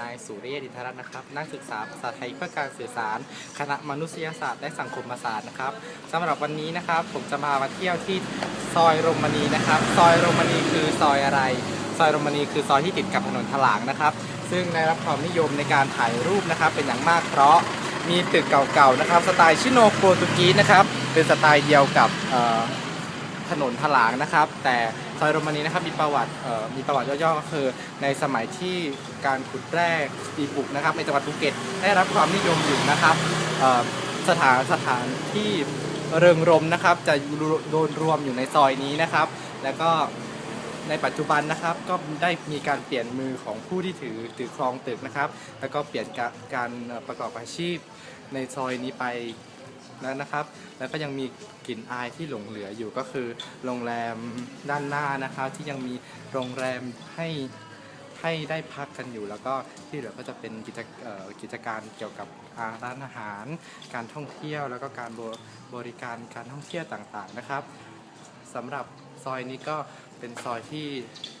นายสุริยเดชรัตน์นะครับ นักศึกษาภาษาไทยเพื่อการสื่อสาร คณะมนุษยศาสตร์และสังคมศาสตร์นะครับสำหรับวันนี้นะครับ ผมจะพามาเที่ยวที่ซอยโรมณีนะครับ ซอยโรมณีคือซอยอะไร ซอยโรมณีคือซอยที่ติดกับถนนถลางนะครับ ซึ่งได้รับความนิยมในการถ่ายรูปนะครับ เป็นอย่างมากเพราะมีตึกเก่าๆนะครับ สไตล์ชิโนโปรตุกีสนะครับ เป็นสไตล์เดียวกับถนนถลางนะครับ แต่ ซอยโรมานีนะครับมีประวัติมีประวัติย่อๆก็คือ ในสมัยที่การขุดแร่ดีบุกนะครับในจังหวัดภูเก็ตได้รับความนิยมอยู่นะครับสถานสถานที่เริงรมนะครับจะโดนรวมอยู่ในซอยนี้นะครับ แล้วก็ในปัจจุบันนะครับก็ได้มีการเปลี่ยนมือของผู้ที่ถือถือครองตึกนะครับ แล้วก็เปลี่ยนการประกอบอาชีพในซอยนี้ไป แล้วนะครับ แล้วก็ยังมีกลิ่นอายที่หลงเหลืออยู่ก็คือ โรงแรมด้านหน้านะครับที่ยังมีโรงแรมให้ให้ได้พักกันอยู่ แล้วก็ที่เหลือก็จะเป็นกิจกิจการเกี่ยวกับร้านอาหาร การท่องเที่ยว แล้วก็การบบริการการท่องเที่ยวต่างๆนะครับสำหรับซอยนี้ก็เป็นซอยที่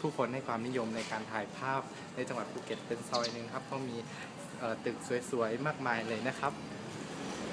ผู้คนให้ความนิยมในการถ่ายภาพในจังหวัดภูเก็ตเป็นซอยหนึ่งครับก็มีตึกสวยๆมากมายเลยนะครับ